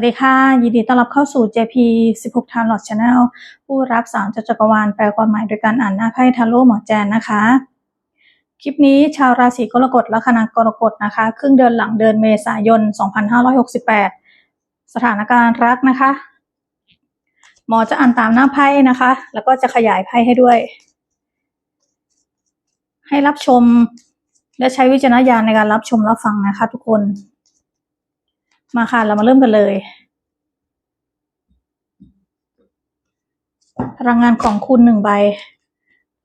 สวัสดีค่ะ ยินดีต้อนรับเข้าสู่ JP 16 t a r o t Channel ผู้รับสารจ,จักรวาลแปลความหมายโดยการอ่านหน้าไพ่ทาโร่หมอแจนนะคะ คลิปนี้ชาวราศีกรกฎและคณะกรกฎนะคะ ครึ่งเดือนหลังเดือนเมษายน 2568 สถานการณ์รักนะคะ หมอจะอ่านตามหน้าไพ่นะคะ แล้วก็จะขยายไพ่ให้ด้วย ให้รับชมและใช้วิจารณญาณในการรับชมรับฟังนะคะ ทุกคน มาค่ะ เรามาเริ่มกันเลย พลังงานของคุณหนึ่งใบ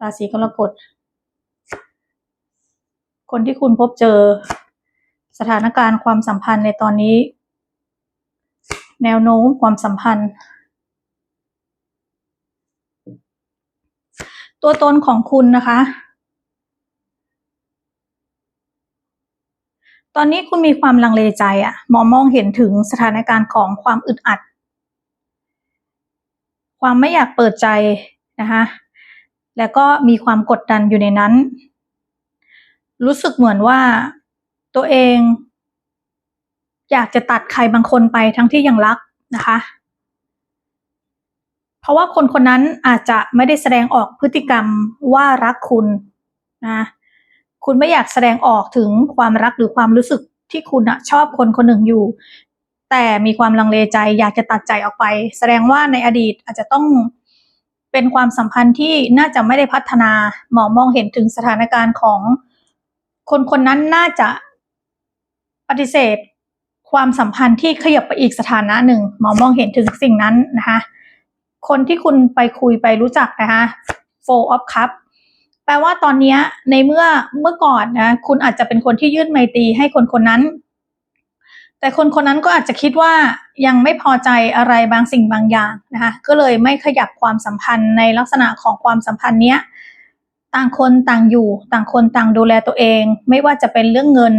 ราศีกรกฎ คนที่คุณพบเจอ สถานการณ์ความสัมพันธ์ในตอนนี้ แนวโน้มความสัมพันธ์ ตัวตนของคุณนะคะ ตอนนี้คุณมีความลังเลใจอะมองมองเห็นถึงสถานการณ์ของความอึดอัด ความไม่อยากเปิดใจนะคะแล้วก็มีความกดดันอยู่ในนั้น รู้สึกเหมือนว่าตัวเอง อยากจะตัดใครบางคนไปทั้งที่ยังรักนะคะ เพราะว่าคนคนนั้นอาจจะไม่ได้แสดงออกพฤติกรรมว่ารักคุณนะ คุณไม่อยากแสดงออกถึงความรักหรือความรู้สึกที่คุณอะชอบคนคนหนึ่งอยู่ แต่มีความลังเลใจอยากจะตัดใจออกไป แสดงว่าในอดีตอาจจะต้องเป็นความสัมพันธ์ที่น่าจะไม่ได้พัฒนาหมอมองเห็นถึงสถานการณ์ของคนคนนั้นน่าจะปฏิเสธ ความสัมพันธ์ที่ขยับไปอีกสถานะหนึ่งหมอมองเห็นถึงสิ่งนั้นนะคะคนที่คุณไปคุยไปรู้จักนะคะ four of cup แปลว่าตอนนี้ในเมื่อเมื่อก่อนนะคุณอาจจะเป็นคนที่ยื่นไมตรีให้คนคนนั้น แต่คนคนนั้นก็อาจจะคิดว่ายังไม่พอใจอะไรบางสิ่งบางอย่างนะคะก็เลยไม่ขยับความสัมพันธ์ในลักษณะของความสัมพันธ์เนี้ยต่างคนต่างอยู่ต่างคนต่างดูแลตัวเอง ไม่ว่าจะเป็นเรื่องเงิน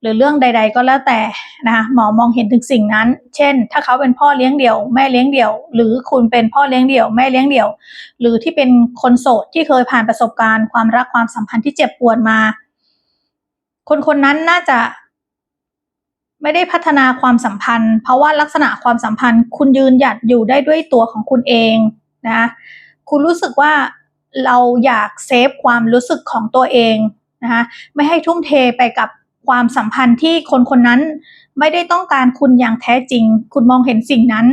หรือเรื่องใด ๆ ก็แล้วแต่นะคะหมอมองเห็นถึงสิ่งนั้น เช่น ถ้าเขาเป็นพ่อเลี้ยงเดี่ยวแม่เลี้ยงเดี่ยว หรือคุณเป็นพ่อเลี้ยงเดี่ยวแม่เลี้ยงเดี่ยว หรือที่เป็นคนโสดที่เคยผ่านประสบการณ์ความรักความสัมพันธ์ที่เจ็บปวดมา คนคนนั้นน่าจะไม่ได้พัฒนาความสัมพันธ์ เพราะว่าลักษณะความสัมพันธ์ คุณยืนหยัดอยู่ได้ด้วยตัวของคุณเองนะคุณรู้สึกว่าเราอยากเซฟความรู้สึกของตัวเองนะคะไม่ให้ทุ่มเทไปกับ ความสัมพันธ์ที่คนคนนั้นไม่ได้ต้องการคุณอย่างแท้จริง คุณมองเห็นสิ่งนั้น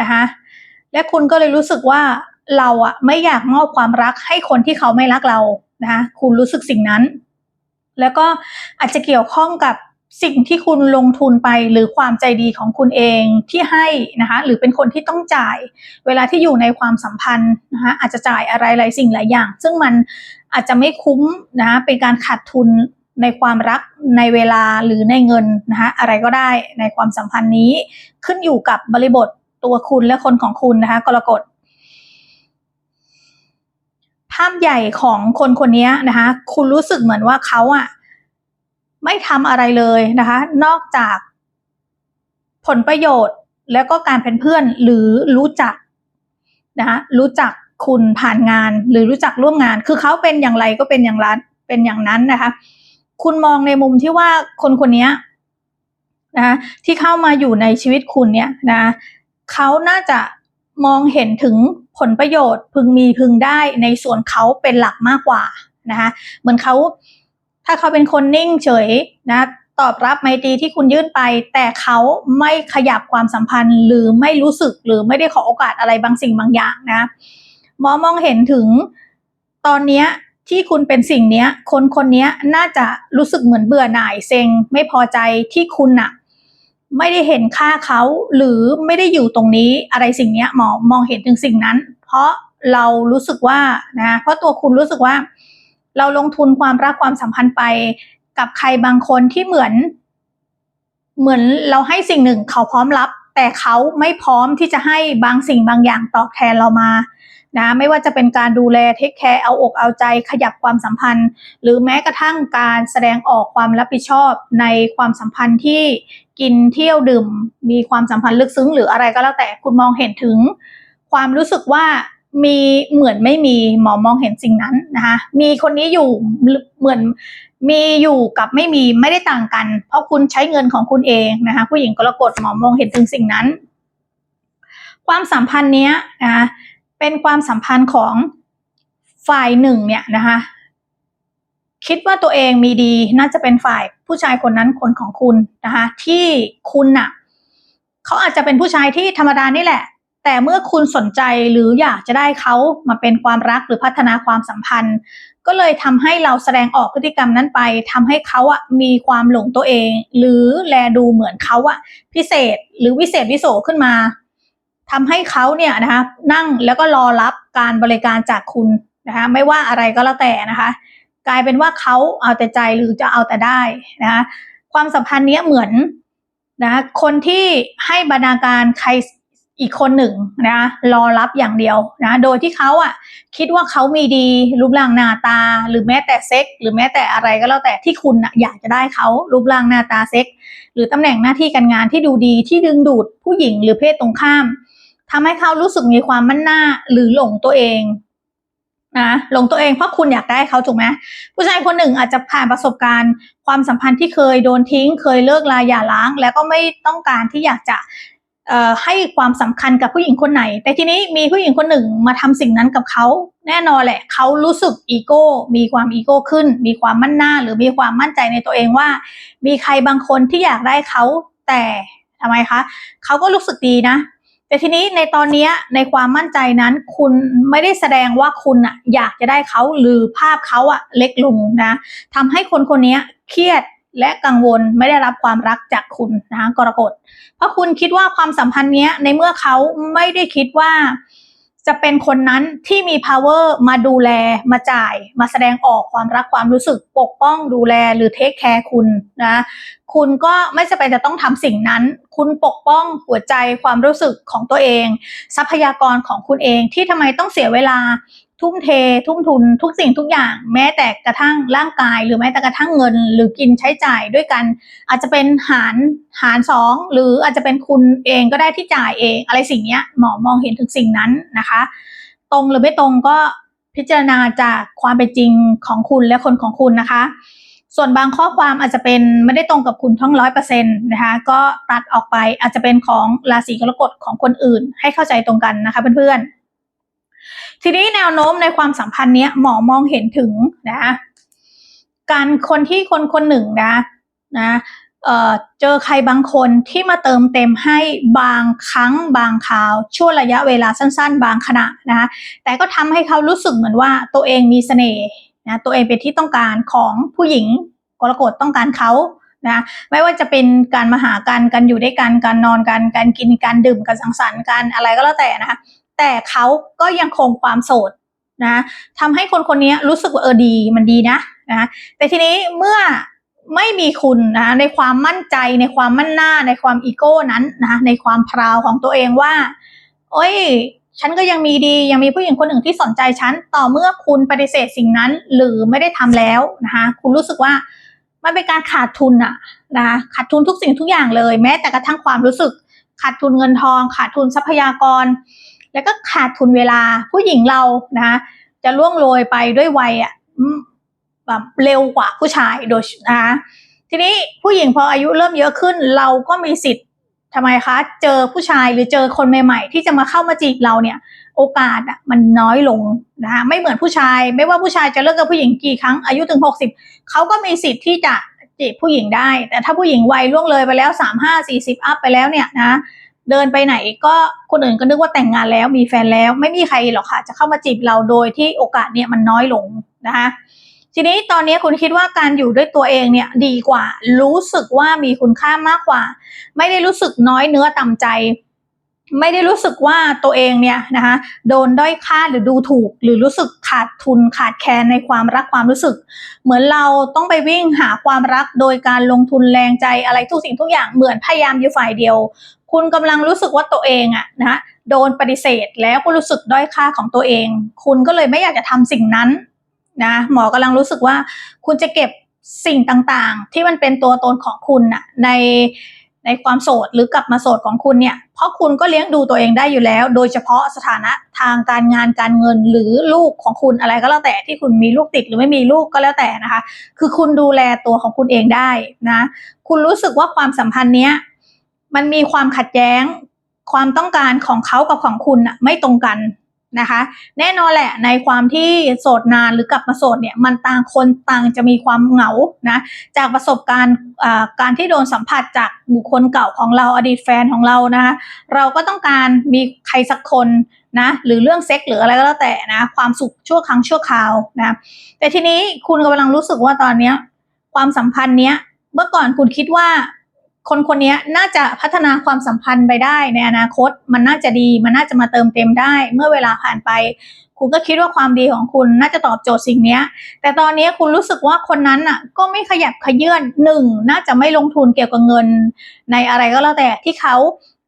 นะคะและคุณก็เลยรู้สึกว่าเราอะไม่อยากมอบความรักให้คนที่เขาไม่รักเรานะคะคุณรู้สึกสิ่งนั้น แล้วก็อาจจะเกี่ยวข้องกับสิ่งที่คุณลงทุนไปหรือความใจดีของคุณเองที่ให้นะคะหรือเป็นคนที่ต้องจ่าย เวลาที่อยู่ในความสัมพันธ์นะคะอาจจะจ่ายอะไรหลายสิ่งหลายอย่าง ซึ่งมันอาจจะไม่คุ้มนะคะเป็นการขาดทุน ในความรักในเวลาหรือในเงินนะคะอะไรก็ได้ในความสัมพันธ์นี้ ขึ้นอยู่กับบริบทตัวคุณและคนของคุณนะคะกรกฎภาพใหญ่ของคนคนนี้นะคะคุณรู้สึกเหมือนว่าเขาอะไม่ทำอะไรเลยนะคะ นอกจากผลประโยชน์แล้วก็การเป็นเพื่อนหรือรู้จักนะคะรู้จักคุณผ่านงานหรือรู้จักร่วมงาน คือเขาเป็นอย่างไรก็เป็นอย่างนั้นเป็นอย่างนั้นนะคะ คุณมองในมุมที่ว่าคนคนนี้นะที่เข้ามาอยู่ในชีวิตคุณเนี่ยนะเขาน่าจะมองเห็นถึงผลประโยชน์พึงมีพึงได้ในส่วนเขาเป็นหลักมากกว่านะคะเหมือนเขาถ้าเขาเป็นคนนิ่งเฉยนะตอบรับไมตรีที่คุณยื่นไป แต่เขาไม่ขยับความสัมพันธ์ หรือไม่รู้สึกหรือไม่ได้ขอโอกาสอะไรบางสิ่งบางอย่างนะหมอมองเห็นถึงตอนนี้ ที่คุณเป็นสิ่งนี้คนคนนี้น่าจะรู้สึกเหมือนเบื่อหน่ายเซ็งไม่พอใจที่คุณอะไม่ได้เห็นค่าเขาหรือไม่ได้อยู่ตรงนี้อะไรสิ่งนี้หมอมองเห็นถึงสิ่งนั้น เพราะเรารู้สึกว่านะเพราะตัวคุณรู้สึกว่า เราลงทุนความรักความสัมพันธ์ไปกับใครบางคนที่เหมือน เหมือนเราให้สิ่งหนึ่งเขาพร้อมรับ แต่เขาไม่พร้อมที่จะให้บางสิ่งบางอย่างตอบแทนเรามา นะไม่ว่าจะเป็นการดูแลเทคแคร์เอาอกเอาใจขยับความสัมพันธ์ หรือแม้กระทั่งการแสดงออกความรับผิดชอบในความสัมพันธ์ที่กินเที่ยวดื่ม มีความสัมพันธ์ลึกซึ้ง หรืออะไรก็แล้วแต่คุณมองเห็นถึง ความรู้สึกว่ามีเหมือนไม่มีหมอมองเห็นสิ่งนั้นนะคะมีคนนี้อยู่เหมือนมีอยู่กับไม่มีไม่ได้ต่างกัน เพราะคุณใช้เงินของคุณเองนะคะผู้หญิงกรกฎหมอมองเห็นถึงสิ่งนั้น ความสัมพันธ์เนี้ยนะคะ เป็นความสัมพันธ์ของฝ่ายหนึ่งเนี่ยนะคะคิดว่าตัวเองมีดีน่าจะเป็นฝ่ายผู้ชายคนนั้นคนของคุณนะคะที่คุณน่ะเขาอาจจะเป็นผู้ชายที่ธรรมดานี่แหละ แต่เมื่อคุณสนใจหรืออยากจะได้เขามาเป็นความรักหรือพัฒนาความสัมพันธ์ ก็เลยทำให้เราแสดงออกพฤติกรรมนั้นไปทำให้เขาอะมีความหลงตัวเอง หรือแลดูเหมือนเขาอะพิเศษหรือวิเศษวิโสขึ้นมา ทำให้เขาเนี่ยนะคะนั่งแล้วก็รอรับการบริการจากคุณนะคะไม่ว่าอะไรก็แล้วแต่นะคะ กลายเป็นว่าเขาเอาแต่ใจหรือจะเอาแต่ได้นะคะความสัมพันธ์นี้เหมือนนะคนที่ให้บรรณาการใครอีกคนหนึ่งนะรอรับอย่างเดียวนะโดยที่เขาอะคิดว่าเขามีดีรูปร่างหน้าตา หรือแม้แต่เซ็กหรือแม้แต่อะไรก็แล้วแต่ที่คุณอะอยากจะได้เขารูปร่างหน้าตาเซ็กหรือตำแหน่งหน้าที่การงานที่ดูดีที่ดึงดูดผู้หญิงหรือเพศตรงข้าม ทำให้เขารู้สึกมีความมั่นหน้าหรือหลงตัวเองนะหลงตัวเองเพราะคุณอยากได้เขาถูกไหมผู้ชายคนหนึ่งอาจจะผ่านประสบการณ์ ความสัมพันธ์ที่เคยโดนทิ้ง เคยเลิกลาหย่าร้าง แล้วก็ไม่ต้องการที่อยากจะให้ความสำคัญกับผู้หญิงคนไหน แต่ทีนี้มีผู้หญิงคนหนึ่งมาทำสิ่งนั้นกับเขา แน่นอนแหละเขารู้สึกอีโก้ มีความอีโก้ขึ้น มีความมั่นหน้า หรือมีความมั่นใจในตัวเองว่า มีใครบางคนที่อยากได้เขาแต่ทำไมคะเขาก็รู้สึกดีนะ แต่ทีนี้ในตอนนี้ในความมั่นใจนั้น คุณไม่ได้แสดงว่าคุณอะอยากจะได้เขาหรือภาพเขาอะเล็กลงนะทำให้คนคนนี้เครียดและกังวลไม่ได้รับความรักจากคุณนะกรกฎเพราะคุณคิดว่าความสัมพันธ์นี้ในเมื่อเขาไม่ได้คิดว่า จะเป็นคนนั้นที่มี power มาดูแลมาจ่าย มาแสดงออกความรักความรู้สึกปกป้องดูแลหรือเทคแคร์คุณนะ คุณก็ไม่จำเป็นจะต้องทำสิ่งนั้น คุณปกป้องหัวใจความรู้สึกของตัวเอง ทรัพยากรของคุณเองที่ทำไมต้องเสียเวลา ทุ่มเท ทุ่มทุนทุกสิ่งทุกอย่าง แม้แต่กระทั่งร่างกาย หรือแม้แต่กระทั่งเงิน หรือกินใช้จ่ายด้วยกัน อาจจะเป็นหารหารสองหรืออาจจะเป็นคุณเองก็ได้ที่จ่ายเอง อะไรสิ่งนี้หมอมองเห็นถึงสิ่งนั้นนะคะ ตรงหรือไม่ตรงก็พิจารณาจากความเป็นจริงของคุณและคนของคุณนะคะ ส่วนบางข้อความอาจจะเป็นไม่ได้ตรงกับคุณทั้งร้อยเปอร์เซ็นต์นะคะ ก็ตัดออกไปอาจจะเป็นของราศีกรกฎของคนอื่น ให้เข้าใจตรงกันนะคะเพื่อนๆ ทีนี้แนวโน้มในความสัมพันธ์เนี้ยหมอมองเห็นถึงนะการคนที่คนคนหนึ่งนะนะเเจอใครบางคนที่มาเติมเต็มให้บางครั้งบางคราวช่วงระยะเวลาสั้น ๆ บางขณะนะคะแต่ก็ทำให้เขารู้สึกเหมือนว่าตัวเองมีเสน่ห์นะตัวเองเป็นที่ต้องการของผู้หญิงกรกฎต้องการเขานะไม่ว่าจะเป็นการมาหากันการอยู่ด้วยกันการนอนกันการกินการดื่มการสังสรรค์กันอะไรก็แล้วแต่นะคะ แต่เขาก็ยังคงความโสดนะทำให้คนคนนี้รู้สึกว่าเออดีมันดีนะนะแต่ทีนี้เมื่อไม่มีคุณนะในความมั่นใจในความมั่นหน้าในความอีโก้นั้นนะในความพราวของตัวเองว่า โอ้ยฉันก็ยังมีดียังมีผู้หญิงคนหนึ่งที่สนใจฉัน ต่อเมื่อคุณปฏิเสธสิ่งนั้น หรือไม่ได้ทำแล้วนะคะคุณรู้สึกว่ามันเป็นการขาดทุนอะนะคะขาดทุนทุกสิ่งทุกอย่างเลย แม้แต่กระทั่งความรู้สึก ขาดทุนเงินทอง ขาดทุนทรัพยากร แล้วก็ขาดทุนเวลาผู้หญิงเรานะจะล่วงโรยไปด้วยวัยอะแบบเร็วกว่าผู้ชายโดยนะคะทีนี้ผู้หญิงพออายุเริ่มเยอะขึ้น เราก็มีสิทธิ์ทำไมคะ เจอผู้ชายหรือเจอคนใหม่ๆ ที่จะมาเข้ามาจีบเราเนี่ย โอกาสอะมันน้อยลงนะคะไม่เหมือนผู้ชาย ไม่ว่าผู้ชายจะเลิกกับผู้หญิงกี่ครั้งอายุถึงหกสิบเขาก็มีสิทธิ์ที่จะจีบผู้หญิงได้ แต่ถ้าผู้หญิงวัยล่วงเลยไปแล้วสามห้าสี่สิบอัพไปแล้วเนี่ยนะ เดินไปไหนก็คนอื่นก็นึกว่าแต่งงานแล้วมีแฟนแล้วไม่มีใครหรอกค่ะ จะเข้ามาจีบเราโดยที่โอกาสเนี่ยมันน้อยลงนะคะทีนี้ตอนนี้คุณคิดว่าการอยู่ด้วยตัวเองเนี่ยดีกว่า รู้สึกว่ามีคุณค่ามากกว่า ไม่ได้รู้สึกน้อยเนื้อต่ำใจ ไม่ได้รู้สึกว่าตัวเองเนี่ยนะคะโดนด้อยค่าหรือดูถูก หรือรู้สึกขาดทุนขาดแคลนในความรักความรู้สึก เหมือนเราต้องไปวิ่งหาความรักโดยการลงทุนแรงใจอะไรทุกสิ่งทุกอย่างเหมือนพยายามอยู่ฝ่ายเดียว คุณกำลังรู้สึกว่าตัวเองอะนะโดนปฏิเสธแล้วก็รู้สึกด้อยค่าของตัวเอง คุณก็เลยไม่อยากจะทำสิ่งนั้นนะหมอกำลังรู้สึกว่า คุณจะเก็บสิ่งต่างๆ ที่มันเป็นตัวตนของคุณอะในในความโสดหรือกลับมาโสดของคุณเนี่ย เพราะคุณก็เลี้ยงดูตัวเองได้อยู่แล้ว โดยเฉพาะสถานะทางการงานการเงินหรือลูกของคุณอะไรก็แล้วแต่ที่คุณมีลูกติดหรือไม่มีลูกก็แล้วแต่นะคะ คือคุณดูแลตัวของคุณเองได้นะ คุณรู้สึกว่าความสัมพันธ์เนี้ย มันมีความขัดแย้ง ความต้องการของเขากับของคุณอะไม่ตรงกันนะคะ แน่นอนแหละในความที่โสดนานหรือกลับมาโสดเนี่ยมันต่างคนต่างจะมีความเหงานะจากประสบการณ์การที่โดนสัมผัสจากบุคคลเก่าของเราอดีตแฟนของเรานะคะเราก็ต้องการมีใครสักคนนะหรือเรื่องเซ็กหรืออะไรก็แล้วแต่นะความสุขชั่วครั้งชั่วคราวนะแต่ทีนี้คุณกำลังรู้สึกว่าตอนเนี้ยความสัมพันธ์เนี้ยเมื่อก่อนคุณคิดว่า คนคนนี้น่าจะพัฒนาความสัมพันธ์ไปได้ในอนาคต มันน่าจะดีมันน่าจะมาเติมเต็มได้ เมื่อเวลาผ่านไป คุณก็คิดว่าความดีของคุณน่าจะตอบโจทย์สิ่งนี้แต่ตอนนี้คุณรู้สึกว่าคนนั้นอะก็ไม่ขยับขยื่นหนึ่งน่าจะไม่ลงทุนเกี่ยวกับเงิน ในอะไรก็แล้วแต่ที่เขา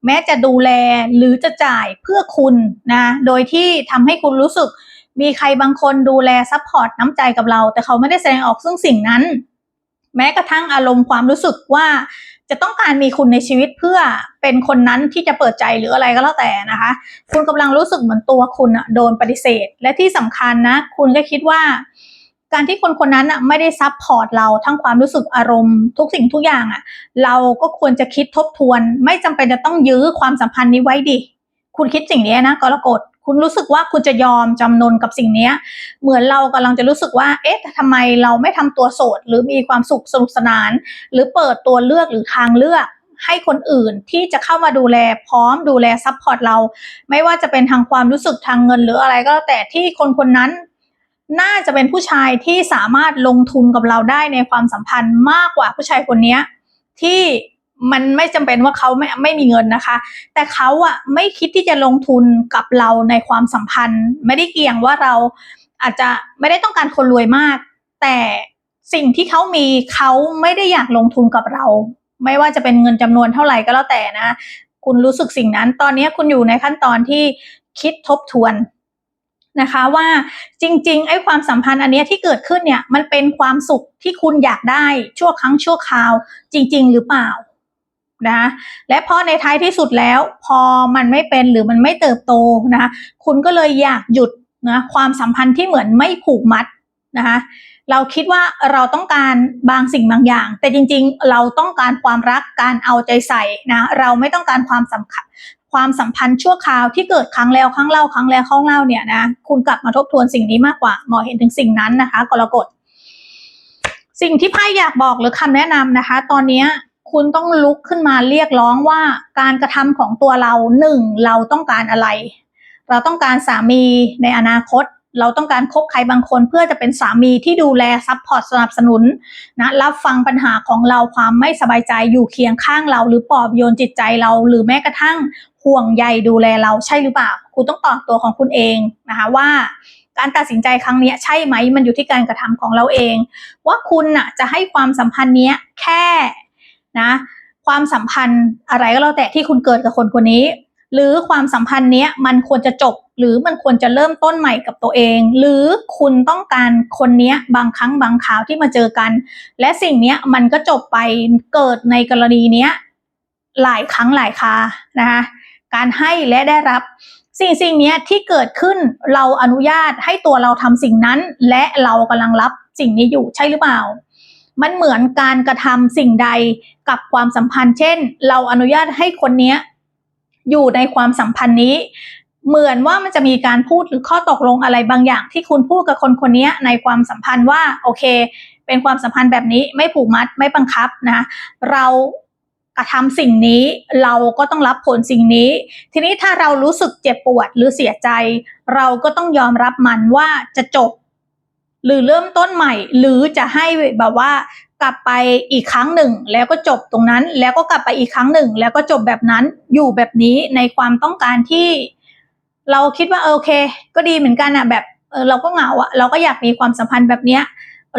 แม้จะดูแลหรือจะจ่ายเพื่อคุณนะโดยที่ทำให้คุณรู้สึกมีใครบางคนดูแลซัพพอร์ตน้ำใจกับเรา แต่เขาไม่ได้แสดงออกซึ่งสิ่งนั้น แม้กระทั่งอารมณ์ความรู้สึกว่า จะต้องการมีคุณในชีวิตเพื่อเป็นคนนั้นที่จะเปิดใจหรืออะไรก็แล้วแต่นะคะ คุณกำลังรู้สึกเหมือนตัวคุณอะโดนปฏิเสธ และที่สำคัญนะ คุณก็คิดว่า การที่คนคนนั้นอะไม่ได้ซับพอร์ตเราทั้งความรู้สึกอารมณ์ทุกสิ่งทุกอย่างอะ เราก็ควรจะคิดทบทวน ไม่จำเป็นจะต้องยื้อความสัมพันธ์นี้ไว้ดิคุณคิดสิ่งนี้นะกรกฎ คุณรู้สึกว่าคุณจะยอมจำนนกับสิ่งนี้เหมือนเรากำลังจะรู้สึกว่า เอ๊ะทำไมเราไม่ทำตัวโสด หรือมีความสุขสนุกสนาน หรือเปิดตัวเลือกหรือทางเลือกให้คนอื่นที่จะเข้ามาดูแลพร้อมดูแลซัพพอร์ตเรา ไม่ว่าจะเป็นทางความรู้สึกทางเงินหรืออะไรก็แต่ที่คนคนนั้น น่าจะเป็นผู้ชายที่สามารถลงทุนกับเราได้ในความสัมพันธ์มากกว่าผู้ชายคนนี้ที่ มันไม่จำเป็นว่าเขาไม่ไม่มีเงินนะคะ แต่เขาอะไม่คิดที่จะลงทุนกับเราในความสัมพันธ์ ไม่ได้เกี่ยงว่าเราอาจจะไม่ได้ต้องการคนรวยมาก แต่สิ่งที่เขามีเขาไม่ได้อยากลงทุนกับเรา ไม่ว่าจะเป็นเงินจำนวนเท่าไหร่ก็แล้วแต่นะ คุณรู้สึกสิ่งนั้น ตอนนี้คุณอยู่ในขั้นตอนที่คิดทบทวนนะคะว่าจริงๆไอ้ความสัมพันธ์อันนี้ที่เกิดขึ้นเนี่ยมันเป็นความสุขที่คุณอยากได้ชั่วครั้งชั่วคราวจริง ๆ หรือเปล่า นะและพอในท้ายที่สุดแล้ว พอมันไม่เป็นหรือมันไม่เติบโตนะคุณก็เลยอยากหยุดนะความสัมพันธ์ที่เหมือนไม่ผูกมัดนะคะเราคิดว่าเราต้องการบางสิ่งบางอย่าง แต่จริงๆ เราต้องการความรักการเอาใจใส่นะเราไม่ต้องการความสำคัญความสัมพันธ์ชั่วคราวที่เกิดครั้งแล้วครั้งเล่าครั้งแล้วครั้งเล่าเนี่ยนะคุณกลับมาทบทวนสิ่งนี้มากกว่าหมอเห็นถึงสิ่งนั้นนะคะกรกฎสิ่งที่ไพ่อยากบอกหรือคำแนะนำนะคะ ตอนนี้ คุณต้องลุกขึ้นมาเรียกร้องว่าการกระทำของตัวเราหนึ่งเราต้องการอะไร เราต้องการสามีในอนาคต เราต้องการคบใครบางคนเพื่อจะเป็นสามีที่ดูแลซัพพอร์ตสนับสนุนนะรับฟังปัญหาของเราความไม่สบายใจอยู่เคียงข้างเรา หรือปลอบโยนจิตใจเรา หรือแม้กระทั่งห่วงใยดูแลเราใช่หรือเปล่า คุณต้องตอบตัวของคุณเองนะคะว่าการตัดสินใจครั้งนี้ใช่ไหมมันอยู่ที่การกระทำของเราเอง ว่าคุณน่ะจะให้ความสัมพันธ์นี้แค่ นะ ความสัมพันธ์อะไรก็แล้วแต่ที่คุณเกิดกับคนคนนี้ หรือความสัมพันธ์เนี้ยมันควรจะจบ หรือมันควรจะเริ่มต้นใหม่กับตัวเอง หรือคุณต้องการคนเนี้ยบางครั้งบางคราวที่มาเจอกัน และสิ่งเนี้ยมันก็จบไปเกิดในกรณีเนี้ยหลายครั้งหลายคานะคะการให้และได้รับสิ่งสิ่งนี้ที่เกิดขึ้นเราอนุญาตให้ตัวเราทำสิ่งนั้น และเรากำลังรับสิ่งนี้อยู่ใช่หรือเปล่า มันเหมือนการกระทำสิ่งใดกับความสัมพันธ์ เช่น เราอนุญาตให้คนนี้อยู่ในความสัมพันธ์นี้ เหมือนว่ามันจะมีการพูดหรือข้อตกลงอะไรบางอย่าง ที่คุณพูดกับคนคนนี้ในความสัมพันธ์ว่าโอเค เป็นความสัมพันธ์แบบนี้ไม่ผูกมัดไม่บังคับนะเรากระทำสิ่งนี้เราก็ต้องรับผลสิ่งนี้ ทีนี้ถ้าเรารู้สึกเจ็บปวดหรือเสียใจ เราก็ต้องยอมรับมันว่าจะจบ หรือเริ่มต้นใหม่ หรือจะให้แบบว่ากลับไปอีกครั้งหนึ่ง แล้วก็จบตรงนั้น แล้วก็กลับไปอีกครั้งหนึ่ง แล้วก็จบแบบนั้นอยู่แบบนี้ในความต้องการที่ เราคิดว่าโอเค ก็ดีเหมือนกันอะแบบเออเราก็เหงาอะเราก็อยากมีความสัมพันธ์แบบเนี้ย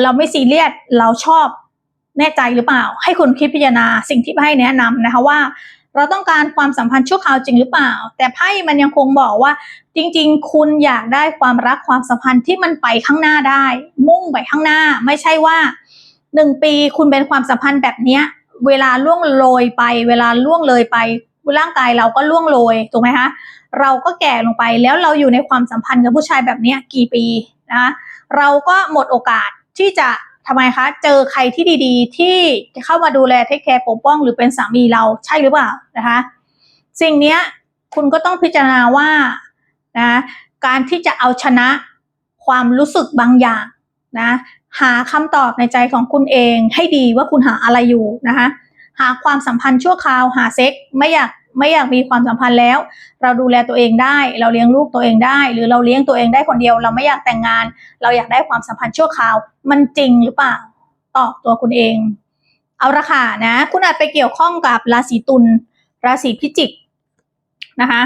เราไม่ซีเรียสเราชอบแน่ใจหรือเปล่า ให้คุณคิดพิจารณาสิ่งที่ให้แนะนำนะคะว่า เราต้องการความสัมพันธ์ชั่วคราวจริงหรือเปล่า แต่ไพ่มันยังคงบอกว่า จริง ๆ คุณอยากได้ความรักความสัมพันธ์ที่มันไปข้างหน้าได้ มุ่งไปข้างหน้า ไม่ใช่ว่าหนึ่งปีคุณเป็นความสัมพันธ์แบบเนี้ย เวลาล่วงโรยไป เวลาล่วงเลยไปร่างกายเราก็ล่วงโรยถูกไหมคะเราก็แก่ลงไปแล้วเราอยู่ในความสัมพันธ์กับผู้ชายแบบเนี้ยกี่ปีนะคะเราก็หมดโอกาสที่จะ ทำไมคะ เจอใครที่ดีๆ ที่จะเข้ามาดูแลเทคแคร์ปกป้อง หรือเป็นสามีเราใช่หรือเปล่านะคะ สิ่งนี้คุณก็ต้องพิจารณาว่านะการที่จะเอาชนะความรู้สึกบางอย่างนะหาคำตอบในใจของคุณเองให้ดีว่าคุณหาอะไรอยู่นะคะหาความสัมพันธ์ชั่วคราวหาเซ็กไม่อยาก ไม่อยากมีความสัมพันธ์แล้ว เราดูแลตัวเองได้ เราเลี้ยงลูกตัวเองได้ หรือเราเลี้ยงตัวเองได้คนเดียว เราไม่อยากแต่งงาน เราอยากได้ความสัมพันธ์ชั่วคราว มันจริงหรือเปล่า ตอบตัวคุณเอง เอาละค่ะนะ คุณอาจไปเกี่ยวข้องกับราศีตุล ราศีพิจิกนะคะ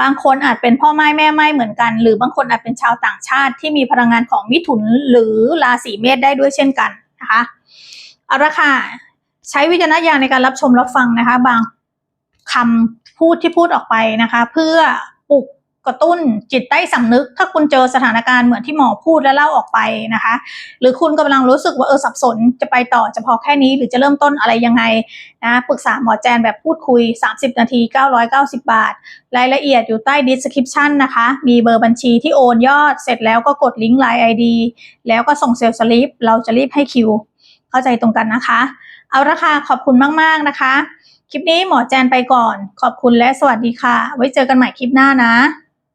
บางคนอาจเป็นพ่อไม้แม่ไม้เหมือนกัน หรือบางคนอาจเป็นชาวต่างชาติที่มีพลังงานของมิถุนหรือราศีเมษได้ด้วยเช่นกันนะคะ เอาละค่ะ ใช้วิจารณญาณในการรับชมรับฟังนะคะ บาง คำพูดที่พูดออกไปนะคะ เพื่อปลุกกระตุ้นจิตใต้สำนึก ถ้าคุณเจอสถานการณ์เหมือนที่หมอพูดและเล่าออกไปนะคะ หรือคุณกำลังรู้สึกว่าเออสับสนจะไปต่อจะพอแค่นี้หรือจะเริ่มต้นอะไรยังไงนะปรึกษาหมอแจนแบบพูดคุย 30 นาที 990 บาท รายละเอียดอยู่ใต้ description นะคะ มีเบอร์บัญชีที่โอนยอดเสร็จแล้วก็กดลิงก์ Line ID แล้วก็ส่งเซลล์สลิปเราจะรีบให้คิว เข้าใจตรงกันนะคะ เอาละค่ะขอบคุณมากๆนะคะ คลิปนี้หมอแจนไปก่อน ขอบคุณและสวัสดีค่ะ ไว้เจอกันใหม่คลิปหน้านะ